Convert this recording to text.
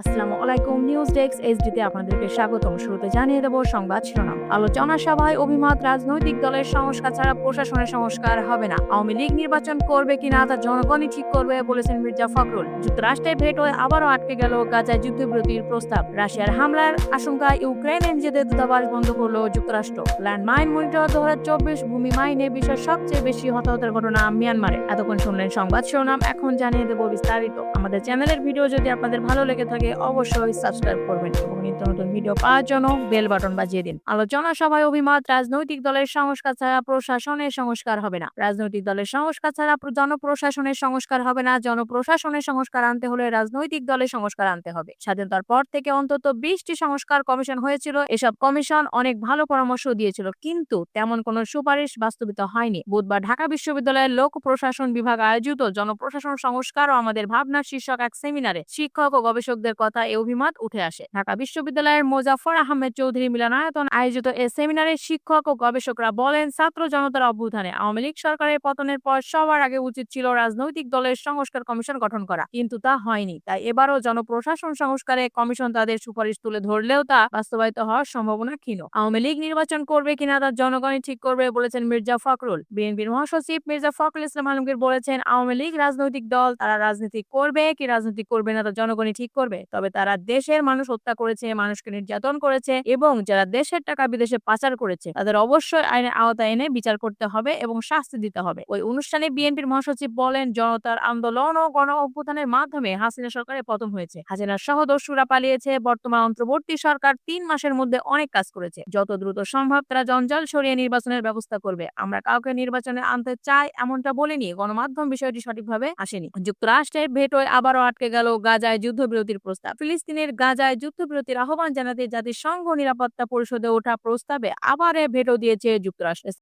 আসসালামু আলাইকুম নিউজ আপনাদেরকে স্বাগতম। শুরুতে জানিয়ে দেব সংবাদ শিরোনাম। আলোচনা সভায় অভিমত, রাজনৈতিক দলের সংস্কার ছাড়া প্রশাসনের সংস্কার হবে না। আওয়ামী লীগ নির্বাচন করবে কিনা তা জনগণই ঠিক করবে বলেছেন মির্জা ফখরুল। ভেট হয়ে আবারও আটকে গেল গাজায় যুদ্ধবিরতির প্রস্তাব। রাশিয়ার হামলার আশঙ্কায় ইউক্রেনে নিজেদের দূতাবাস বন্ধ করল যুক্তরাষ্ট্র। ল্যান্ডমাইন মনিটর দু হাজার চব্বিশ ভূমি মাইনে বিশ্বের সবচেয়ে বেশি হতাহতের ঘটনা মিয়ানমারে। এতক্ষণ শুনলেন সংবাদ শিরোনাম, এখন জানিয়ে দেব বিস্তারিত। আমাদের চ্যানেলের ভিডিও যদি আপনাদের ভালো লেগে থাকে অবশ্যই সাবস্ক্রাইব করবেন এবং নিত্য নতুন ভিডিও পাওয়ার জন্য বেল বাটন বাজিয়ে দিন। আলোচনা সভায় অভিমত, রাজনৈতিক দলের সংস্কার ছাড়া প্রশাসনের সংস্কার হবে না। রাজনৈতিক দলের সংস্কার ছাড়া জনপ্রশাসনের সংস্কার হবে না। জনপ্রশাসনের সংস্কার আনতে হলে রাজনৈতিক দলের সংস্কার আনতে হবে। স্বাধীনতার পর থেকে অন্তত বিশটি সংস্কার কমিশন হয়েছিল। এসব কমিশন অনেক ভালো পরামর্শ দিয়েছিল, কিন্তু তেমন কোনো সুপারিশ বাস্তবিত হয়নি। বুধবার ঢাকা বিশ্ববিদ্যালয়ের লোক প্রশাসন বিভাগ আয়োজিত জনপ্রশাসন সংস্কার ও আমাদের ভাবনা শীর্ষক এক সেমিনারে শিক্ষক ও গবেষকদের কথা এ অভিমত উঠে আসে। ঢাকা বিশ্ববিদ্যালয়ের মোজাফর আহমেদ চৌধুরী মিলনায়তন আয়োজিত এ সেমিনারে শিক্ষক ও গবেষকরা বলেন, ছাত্র জনতার অভ্যুত্থানে আওয়ামী লীগ সরকারের পতনের পর সবার আগে উচিত ছিল রাজনৈতিক দলের সংস্কার কমিশন গঠন করা, কিন্তু তা হয়নি। তাই এবারও জনপ্রশাসন সংস্কারে কমিশন তাদের সুপারিশ তুলে ধরলেও তা বাস্তবায়িত হওয়ার সম্ভাবনা ক্ষীণ। আওয়ামী লীগ নির্বাচন করবে কিনা তা জনগণই ঠিক করবে বলেছেন মির্জা ফখরুল। বিএনপির মহাসচিব মির্জা ফখরুল ইসলাম আলমগীর বলেছেন, আওয়ামী লীগ রাজনৈতিক দল, তারা রাজনীতি করবে, কি রাজনীতি করবে না তা জনগণই ঠিক করবে। তবে তারা দেশের মানুষ হত্যা করেছে, মানুষকে নির্যাতন করেছে এবং যারা দেশের টাকা বিদেশে পাচার করেছে, তাদের অবশ্যই আইনের আওতায় এনে বিচার করতে হবে এবং শাস্তি দিতে হবে। ওই অনুষ্ঠানে বিএনপির মহাসচিব বলেন, জনতার আন্দোলন ও গণ অভ্যুত্থানের মাধ্যমে হাসিনা সরকারের পতন হয়েছে। হাসিনার সহদস্যুরা পালিয়েছে, বর্তমান অন্তর্বর্তী সরকার তিন মাসের মধ্যে অনেক কাজ করেছে। যত দ্রুত সম্ভব তারা জঞ্জাল সরিয়ে নির্বাচনের ব্যবস্থা করবে। আমরা কাউকে নির্বাচনে আনতে চাই এমনটা বলিনি, গণমাধ্যম বিষয়টি সঠিকভাবে আসেনি। যুক্তরাষ্ট্রের ভেটোয় আবারও আটকে গেল গাজায় যুদ্ধবিরতির প্রস্তাব ফিলিস্তিনের গাজায় যুদ্ধবিরতির আহ্বান জানাতে জাতিসংঘ নিরাপত্তা পরিষদে ওঠা প্রস্তাবে আবার ভেটো দিয়েছে যুক্তরাষ্ট্র।